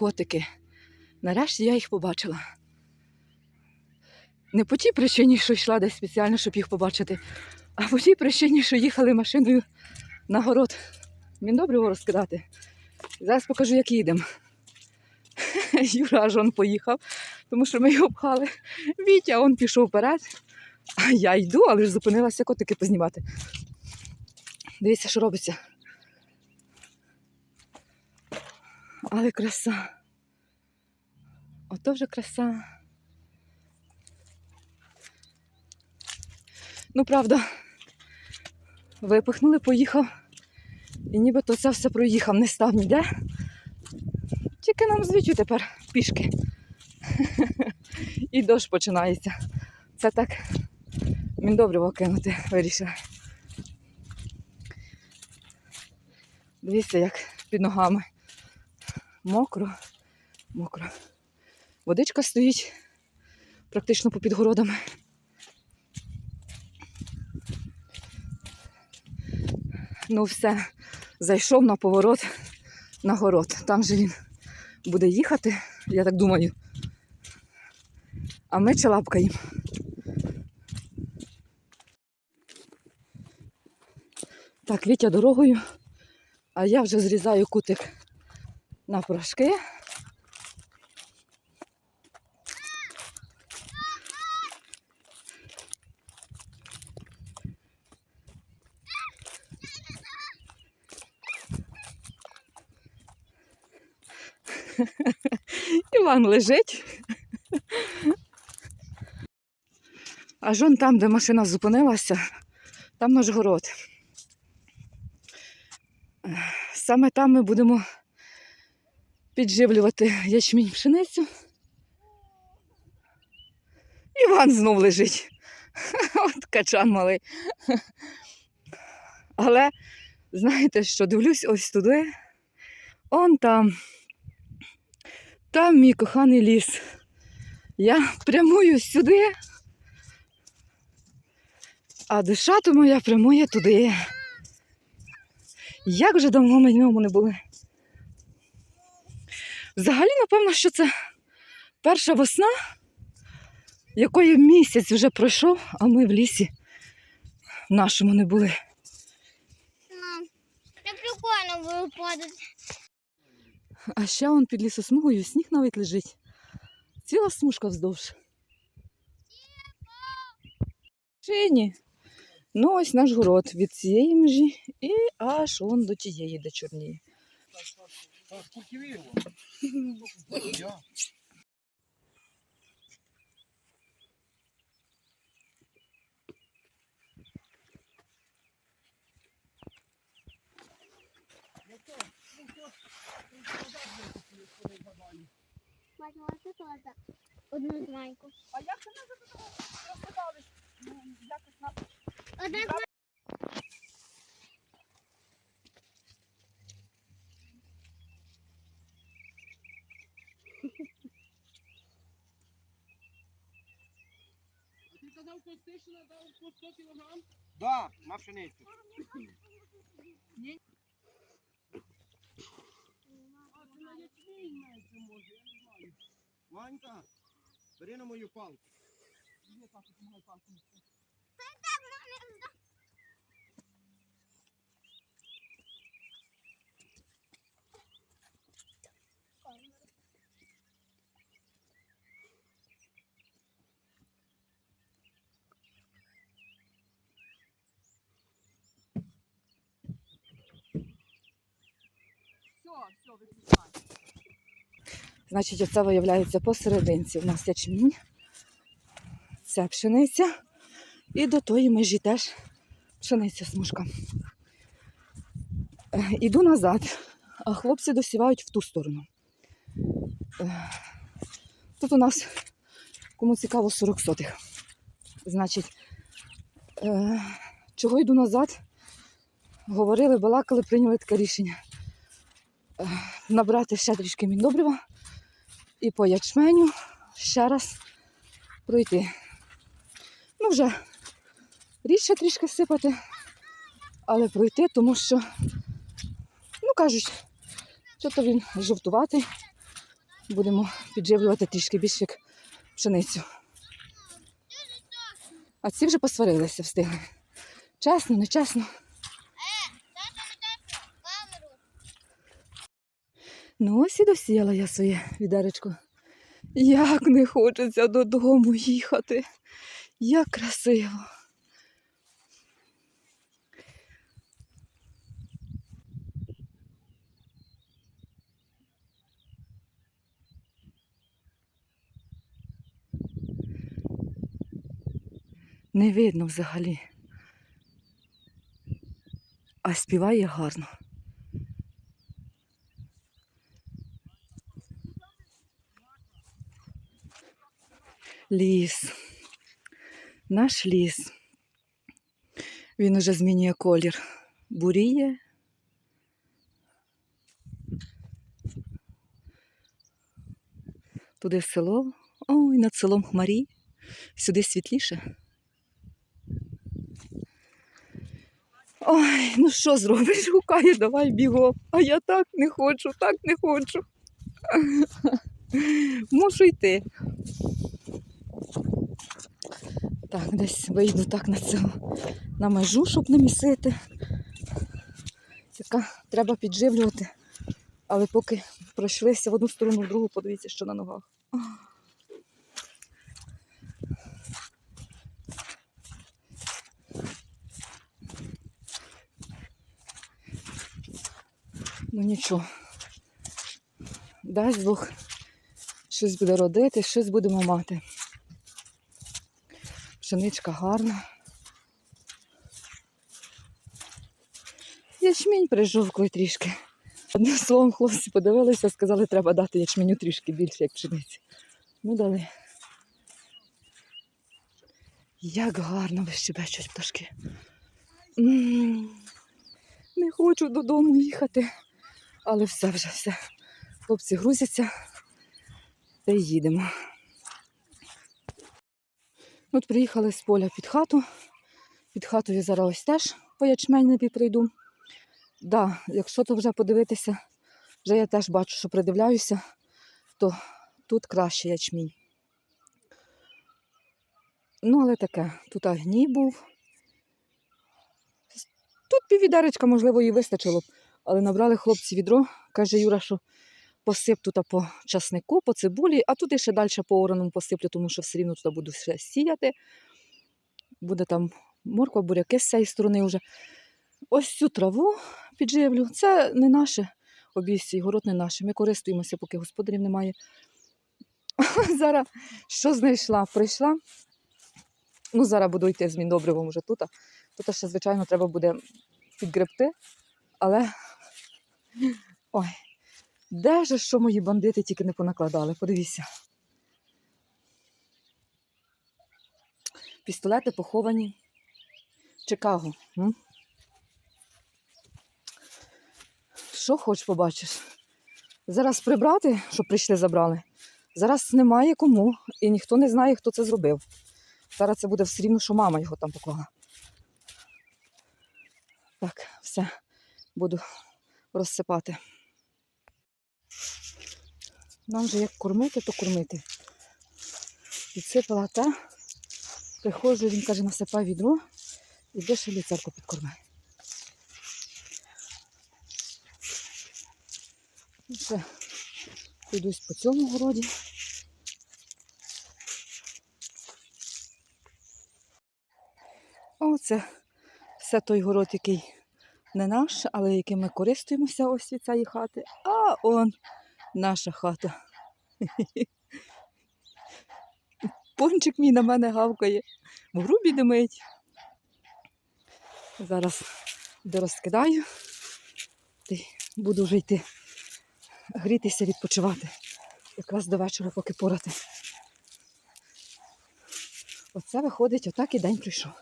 котики. Нарешті я їх побачила. Не по тій причині, що йшла десь спеціально, щоб їх побачити, а по тій причині, що їхали машиною на город. Він добре його розкидати. Зараз покажу, як їдемо. Юра аж он поїхав, тому що ми його пхали. Вітя он пішов вперед. А я йду, але ж зупинилася котики познімати. Дивіться, що робиться. Але краса. Ото вже краса. Ну, правда, випихнули, поїхав. І нібито це все проїхав, не став ніде. Тільки нам звідчу тепер пішки. І дощ починається. Це так він добре кинути вирішив. Дивіться, як під ногами. Мокро, мокро. Водичка стоїть практично попід городами. Ну, все, зайшов на поворот на город. Там же він буде їхати, я так думаю. А ми чалапкаємо. Так, Вітя дорогою, а я вже зрізаю кутик на. Іван лежить. Аж он там, де машина зупинилася, там наш город. Саме там ми будемо підживлювати ячмінь пшеницю. Іван знов лежить. От качан малий. Але знаєте що, дивлюсь ось туди. Он там. Там мій коханий ліс. Я прямую сюди, а душа то моя прямує туди. Як вже давно ми в ньому не були. Взагалі, напевно, що це перша весна, якої місяць вже пройшов, а ми в лісі нашому не були. Мам, це прикольно було падати. А ще он під лісосмугою сніг навіть лежить. Ціла смужка вздовж. Шині. Ну, ось наш город від цієї межі і аж он до тієї, де чорніє. Бачила, це теж. Одну змайку. А як це не розказали? Якось на Одна Костишина дав по 100 кілограм? Да, на пшеницю. А це на ячмінь менше може, я не знаю. Ванька, бери на мою палку. Є так, от моя палка. Все, все, виключай. Значить, оце виявляється посерединці. У нас ячмінь, це пшениця. І до тої межі теж пшениця смужка. Е, Іду назад, а хлопці досівають в ту сторону. Е, Тут у нас, кому цікаво, 40 сотих. Значить, е, чого йду назад? Говорили, балакали, прийняли таке рішення. Е, Набрати ще трішки міндобрива і по ячменю ще раз пройти. Ну, вже рідше трішки сипати, але пройти, тому що, ну кажуть, що то він жовтуватий, Будемо підживлювати трішки більше як пшеницю. А ці вже посварилися встигли. Чесно, нечесно. Ну, ось і досіяла я своє відеречко. Як не хочеться додому їхати. Як красиво. Не видно взагалі. А співає гарно. Ліс. Наш ліс. Він уже змінює колір. Буріє. Туди село. Ой, над селом хмарі. Сюди світліше. Ой, ну що зробиш? Гукає, давай бігом. А я так не хочу, так не хочу. Мушу йти. Так, десь вийду так на цю на межу, щоб не місити. Яка треба підживлювати. Але поки пройшлися в одну сторону, в другу, подивіться, що на ногах. Ну нічого. Дасть Бог, щось буде родити, щось будемо мати. Пшеничка гарна. Ячмінь прижовкує трішки. Одним словом, хлопці подивилися, сказали, треба дати ячменю трішки більше, як пшениці. Ну, дали. Як гарно вищебечуть пташки. М, Не хочу додому їхати, але все вже все. Хлопці грузяться та й їдемо. От приїхали з поля під хату. Під хатою зараз ось теж по ячменеві прийду. Да, якщо то вже подивитися, вже я теж бачу, що придивляюся, то тут краще ячмінь. Ну, але таке, тут гній був. Тут піввідеречка, можливо, і вистачило б, але набрали хлопці відро. Каже Юра, що посип тут по часнику, по цибулі, а тут і ще далі по ораному посиплю, тому що все рівно туди буду ще сіяти. Буде там морква, буряки з цієї сторони вже. Ось цю траву підживлю. Це не наше обійсі, город не наш. Ми користуємося, поки господарів немає. Зараз що знайшла? Прийшла. Ну, зараз буду йти з міндобривом вже тут. Тут ще, звичайно, треба буде підгребти. Але ой, де ж що мої бандити тільки не понакладали? Подивіться. Пістолети поховані. Чикаго. М? Що хоч побачиш? Зараз прибрати, щоб прийшли, забрали. Зараз немає кому, і ніхто не знає, хто це зробив. Зараз це буде все рівно, що мама його там поклала. Так, все, буду розсипати. Нам же як кормити, то кормити. Підсипала те, приходжу, він каже, насипай відро, іди ще люцерку підкорми. І ще пройдусь по цьому городі. Оце все той город, який не наш, але яким ми користуємося ось від цієї хати. А он наша хата. Пончик мій на мене гавкає, в грубі димить. Зараз дорозкидаю й буду вже йти грітися, відпочивати. Якраз до вечора, поки порати. Оце виходить, отак і день прийшов.